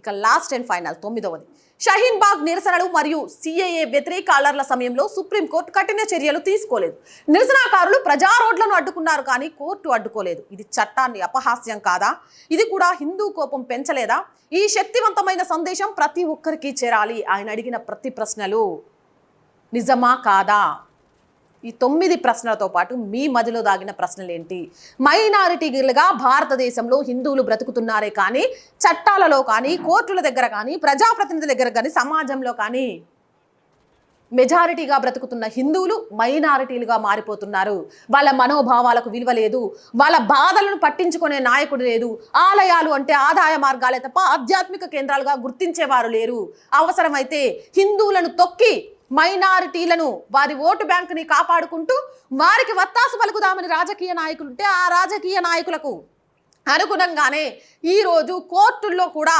ఇక last and final తొమ్మిదవది. షహీన్ బాగ్ నిరసనలు మరియు సిఏఏ వ్యతిరేక అలర్ల సమయంలో సుప్రీంకోర్టు కఠిన చర్యలు తీసుకోలేదు. నిరసనకారులు ప్రజా రోడ్లను అడ్డుకున్నారు కానీ కోర్టు అడ్డుకోలేదు. ఇది చట్టాన్ని అపహాస్యం కాదా? ఇది కూడా హిందూ కోపం పెంచలేదా? ఈ శక్తివంతమైన సందేశం ప్రతి ఒక్కరికి చేరాలి. ఆయన అడిగిన ప్రతి ప్రశ్నలు నిజమా కాదా? ఈ తొమ్మిది ప్రశ్నలతో పాటు మీ మదిలో దాగిన ప్రశ్నలు ఏంటి మైనారిటీలుగా భారతదేశంలో హిందువులు బ్రతుకుతున్నారే కానీ చట్టాలలో కానీ కోర్టుల దగ్గర కానీ ప్రజాప్రతినిధుల దగ్గర కానీ సమాజంలో కానీ మెజారిటీగా బ్రతుకుతున్న హిందువులు మైనారిటీలుగా మారిపోతున్నారు. వాళ్ళ మనోభావాలకు విలువ లేదు. వాళ్ళ బాధలను పట్టించుకునే నాయకుడు లేదు. ఆలయాలు అంటే ఆదాయ మార్గాలే తప్ప ఆధ్యాత్మిక కేంద్రాలుగా గుర్తించేవారు లేరు. అవసరమైతే హిందువులను తొక్కి మైనారిటీలను వారి ఓటు బ్యాంకుని కాపాడుకుంటూ వారికి వత్తాసు పలుకుదామని రాజకీయ నాయకులు ఉంటే ఆ రాజకీయ నాయకులకు అనుగుణంగానే ఈరోజు కోర్టుల్లో కూడా